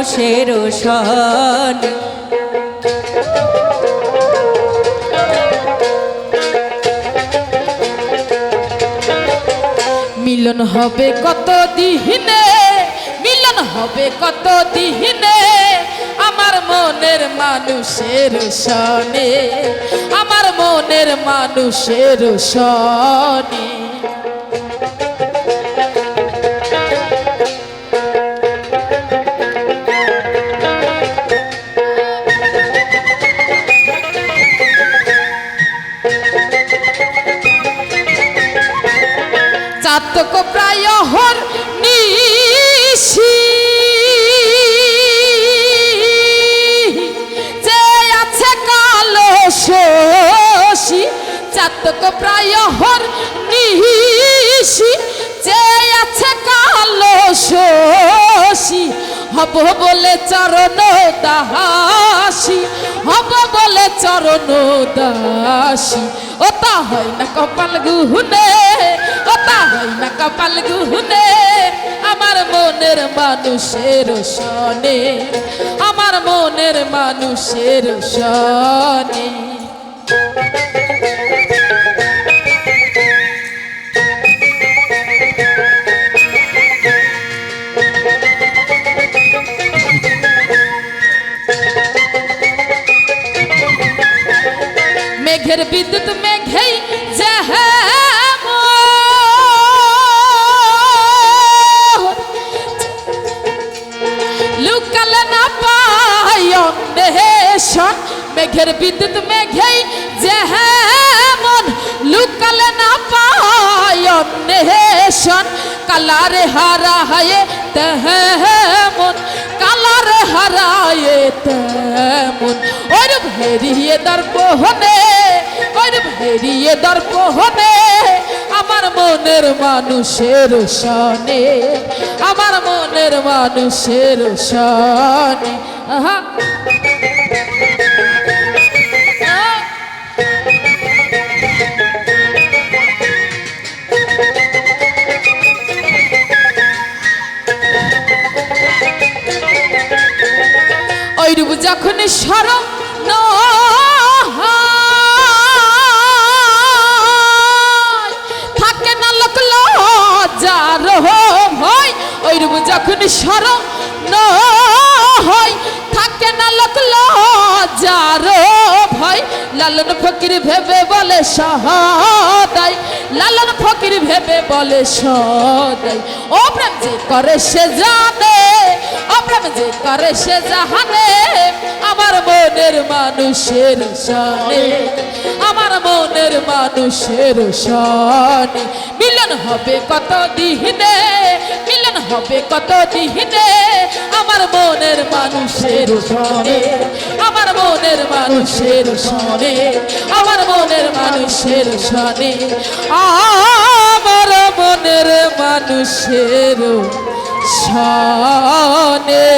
মানুষের সন মিলন হবে কত দিহিনে, মিলন হবে কত দিহিনে, আমার মনের মানুষের সনে আমার মনের মানুষের সনে চাতক প্রায় হর নিশি। যে আছে কালো শশী চাতক প্রায় হর নিশি। যে আছে কালো শশী, হব বলে চরণ দাসী, হব বলে চরণ দাসী। ও তা হয় না কপাল গুহনে। হয় না কপাল গুহনে, আমার মনের মানুষের সনে আমার মনের মানুষের সনে মেঘের বিদ্যুৎ মেঘেই অন্বেষণ মেঘের বিদ্যুৎ মেঘে মেঘেই যেমন লুকালে না পাই অন্বেষণ। কালারে হারায় তেমন, কালারে হারায়ে তেমন। ওর ভেরিয়ে দর দর্পহনে ওর ভেরিয়ে দর দর্পহনে আমার মনের মানুষের সনে আমার মনের মানুষের সনে আহা। রূপ যখন হয়, থাকে না লোক লজ্জার ভয় ওই রূপ যখন স্মরণ হয় থাকে না লোক লজ্জার ভয় লালন ফকির ভেবে বলে ভেবে বলে সদাই। ও প্রেম যে করে, সে জানে। ও প্রেম যে করে, সে জাহানে আমার মনের মানুষের সানে। আমার মনের মানুষের সানে। মিলন হবে কত দিনে? মিলন হবে কত দিনে আমার মনের মানুষের সনে আমার মনের মানুষের সনে আমার মনের মানুষের সনে আমার মনের মানুষের সনে